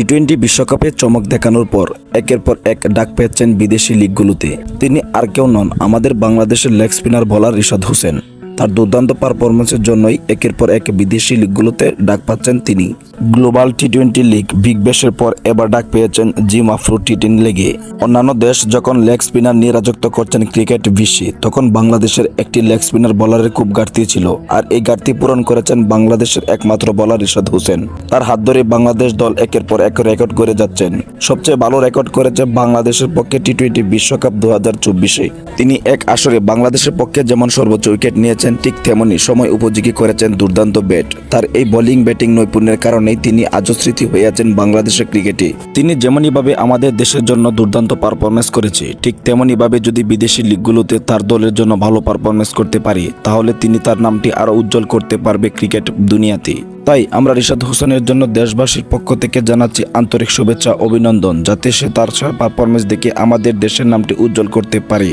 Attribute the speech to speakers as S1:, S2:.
S1: T twenty বিশ্বকাপে চমক দেখানোর পর একের পর এক ডাক পেয়েছেন বিদেশি লিগগুলোতে। তিনি আর কেউ নন আমাদের বাংলাদেশের লেগ স্পিনার বলার রিশাদ হোসেন। তার দুর্দান্ত পারফরমেন্সের জন্যই একের পর এক বিদেশি লিগগুলোতে ডাক পাচ্ছেন তিনি। Global T twenty league big ব্যাশের পর এবার ডাক পেয়েছেন জিম আফ্রো টি টেন লিগে অন্যান্য দেশ যখন লেগ স্পিনার নিয়ে রাজত্ব করছেন ক্রিকেট বিশ্বে, তখন বাংলাদেশের একটি লেগ স্পিনার বলারের খুব ঘাটতি ছিল, আর এই ঘাটতি পূরণ করেছেন বাংলাদেশের একমাত্র বলার রিশাদ হোসেন। তার হাত ধরে বাংলাদেশ দল একের পর এক রেকর্ড করে যাচ্ছেন। সবচেয়ে ভালো রেকর্ড করেছে বাংলাদেশের পক্ষে টি টোয়েন্টি বিশ্বকাপ দু হাজার চব্বিশে। তিনি এক আসরে বাংলাদেশের পক্ষে যেমন সর্বোচ্চ উইকেট নিয়েছেন ঠিক তেমনি সময় উপযোগী করেছেন দুর্দান্ত ব্যাট। তার এই বোলিং ব্যাটিং নৈপুণ্যের কারণেই তিনি আজও স্মৃতি হয়ে আছেন বাংলাদেশের ক্রিকেটে। তিনি যেমনইভাবে আমাদের দেশের জন্য দুর্দান্ত পারফরমেন্স করেছে, ঠিক তেমনইভাবে যদি বিদেশি লিগগুলোতে তার দলের জন্য ভালো পারফরমেন্স করতে পারে, তাহলে তিনি তার নামটি আরও উজ্জ্বল করতে পারবে ক্রিকেট দুনিয়াতে। তাই আমরা রিশাদ হোসেনের জন্য দেশবাসীর পক্ষ থেকে জানাচ্ছি আন্তরিক শুভেচ্ছা, অভিনন্দন, যাতে সে তার পারফরমেন্স দেখে আমাদের দেশের নামটি উজ্জ্বল করতে পারে।